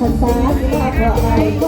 พรรษาที่ว่าเพราะอะไร